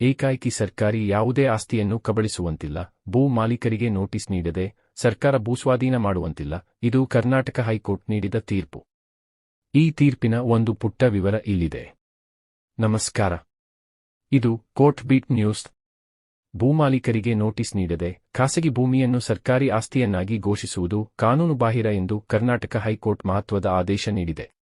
ಏಕಾಏಕಿ ಸರ್ಕಾರಿ ಯಾವುದೇ ಆಸ್ತಿಯನ್ನು ಕಬಳಿಸುವಂತಿಲ್ಲ, ಭೂ ಮಾಲೀಕರಿಗೆ ನೋಟಿಸ್ ನೀಡದೆ ಸರ್ಕಾರ ಭೂಸ್ವಾಧೀನ ಮಾಡುವಂತಿಲ್ಲ, ಇದು ಕರ್ನಾಟಕ ಹೈಕೋರ್ಟ್ ನೀಡಿದ ತೀರ್ಪು. ಈ ತೀರ್ಪಿನ ಒಂದು ಪುಟ್ಟ ವಿವರ ಇಲ್ಲಿದೆ. ನಮಸ್ಕಾರ. ಇದು ಕೋರ್ಟ್ ಬೀಟ್ ನ್ಯೂಸ್. ಭೂಮಾಲೀಕರಿಗೆ ನೋಟಿಸ್ ನೀಡದೆ ಖಾಸಗಿ ಭೂಮಿಯನ್ನು ಸರ್ಕಾರಿ ಆಸ್ತಿಯನ್ನಾಗಿ ಘೋಷಿಸುವುದು ಕಾನೂನುಬಾಹಿರ ಎಂದು ಕರ್ನಾಟಕ ಹೈಕೋರ್ಟ್ ಮಹತ್ವದ ಆದೇಶ ನೀಡಿದೆ.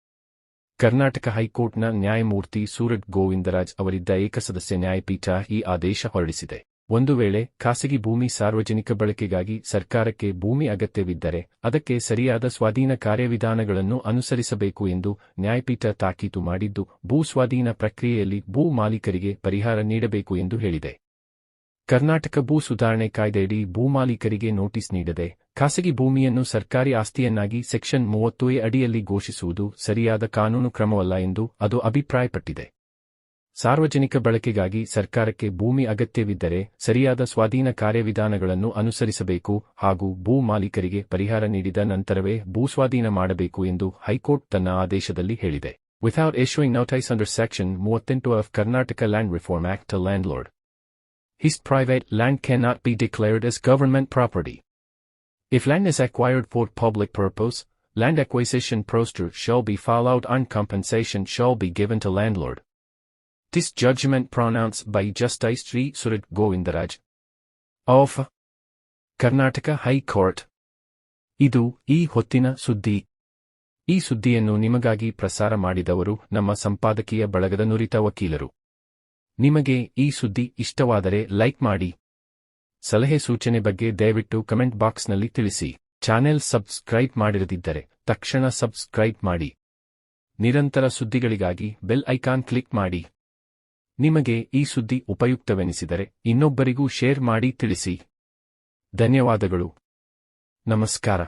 ಕರ್ನಾಟಕ ಹೈಕೋರ್ಟ್ನ ನ್ಯಾಯಮೂರ್ತಿ ಸೂರಜ್ ಗೋವಿಂದರಾಜ್ ಅವರಿದ್ದ ಏಕಸದಸ್ಯ ನ್ಯಾಯಪೀಠ ಈ ಆದೇಶ ಹೊರಡಿಸಿದೆ. ಒಂದು ವೇಳೆ ಖಾಸಗಿ ಭೂಮಿ ಸಾರ್ವಜನಿಕ ಬಳಕೆಗಾಗಿ ಸರ್ಕಾರಕ್ಕೆ ಭೂಮಿ ಅಗತ್ಯವಿದ್ದರೆ ಅದಕ್ಕೆ ಸರಿಯಾದ ಸ್ವಾಧೀನ ಕಾರ್ಯವಿಧಾನಗಳನ್ನು ಅನುಸರಿಸಬೇಕು ಎಂದು ನ್ಯಾಯಪೀಠ ತಾಕೀತು ಮಾಡಿದ್ದು, ಭೂ ಸ್ವಾಧೀನ ಪ್ರಕ್ರಿಯೆಯಲ್ಲಿ ಭೂ ಮಾಲೀಕರಿಗೆ ಪರಿಹಾರ ನೀಡಬೇಕು ಎಂದು ಹೇಳಿದೆ. ಕರ್ನಾಟಕ ಭೂ ಸುಧಾರಣೆ ಕಾಯ್ದೆಯಡಿ ಭೂಮಾಲೀಕರಿಗೆ ನೋಟಿಸ್ ನೀಡದೆ ಖಾಸಗಿ ಭೂಮಿಯನ್ನು ಸರ್ಕಾರಿ ಆಸ್ತಿಯನ್ನಾಗಿ ಸೆಕ್ಷನ್ ಮೂವತ್ತು ಎ ಅಡಿಯಲ್ಲಿ ಘೋಷಿಸುವುದು ಸರಿಯಾದ ಕಾನೂನು ಕ್ರಮವಲ್ಲ ಎಂದು ಅದು ಅಭಿಪ್ರಾಯಪಟ್ಟಿದೆ ಸಾರ್ವಜನಿಕ ಬಳಕೆಗಾಗಿ ಸರ್ಕಾರಕ್ಕೆ ಭೂಮಿ ಅಗತ್ಯವಿದ್ದರೆ ಸರಿಯಾದ ಸ್ವಾಧೀನ ಕಾರ್ಯವಿಧಾನಗಳನ್ನು ಅನುಸರಿಸಬೇಕು ಹಾಗೂ ಭೂ ಮಾಲೀಕರಿಗೆ ಪರಿಹಾರ ನೀಡಿದ ನಂತರವೇ ಭೂಸ್ವಾಧೀನ ಮಾಡಬೇಕು ಎಂದು ಹೈಕೋರ್ಟ್ ತನ್ನ ಆದೇಶದಲ್ಲಿ ಹೇಳಿದೆ without issuing notice under section ಮೂವತ್ತೆಂಟು of Karnataka land reform act landlord. His private land cannot be declared as government property. If land is acquired for public purpose, land acquisition procedure shall be followed and compensation shall be given to landlord. This judgment pronounced by Justice Sri Suraj Govindaraj of Karnataka High Court. ಇದು ಈ ಹೊತ್ತಿನ ಸುದ್ದಿ ಈ ಸುದ್ದಿಯನ್ನು ನಿಮಗಾಗಿ ಪ್ರಸಾರ ಮಾಡಿದವರು ನಮ್ಮ ಸಂಪಾದಕೀಯ ಬಳಗದ ನುರಿತ ವಕೀಲರು ನಿಮಗೆ ಈ ಸುದ್ದಿ ಇಷ್ಟವಾದರೆ ಲೈಕ್ ಮಾಡಿ. ಸಲಹೆ ಸೂಚನೆ ಬಗ್ಗೆ ದಯವಿಟ್ಟು ಕಮೆಂಟ್ ಬಾಕ್ಸ್ನಲ್ಲಿ ತಿಳಿಸಿ. ಚಾನೆಲ್ ಸಬ್ಸ್ಕ್ರೈಬ್ ಮಾಡಿರದಿದ್ದರೆ ತಕ್ಷಣ ಸಬ್ಸ್ಕ್ರೈಬ್ ಮಾಡಿ. ನಿರಂತರ ಸುದ್ದಿಗಳಿಗಾಗಿ ಬೆಲ್ ಐಕಾನ್ ಕ್ಲಿಕ್ ಮಾಡಿ. ನಿಮಗೆ ಈ ಸುದ್ದಿ ಉಪಯುಕ್ತವೆನಿಸಿದರೆ ಇನ್ನೊಬ್ಬರಿಗೂ ಶೇರ್ ಮಾಡಿ ತಿಳಿಸಿ. ಧನ್ಯವಾದಗಳು. ನಮಸ್ಕಾರ.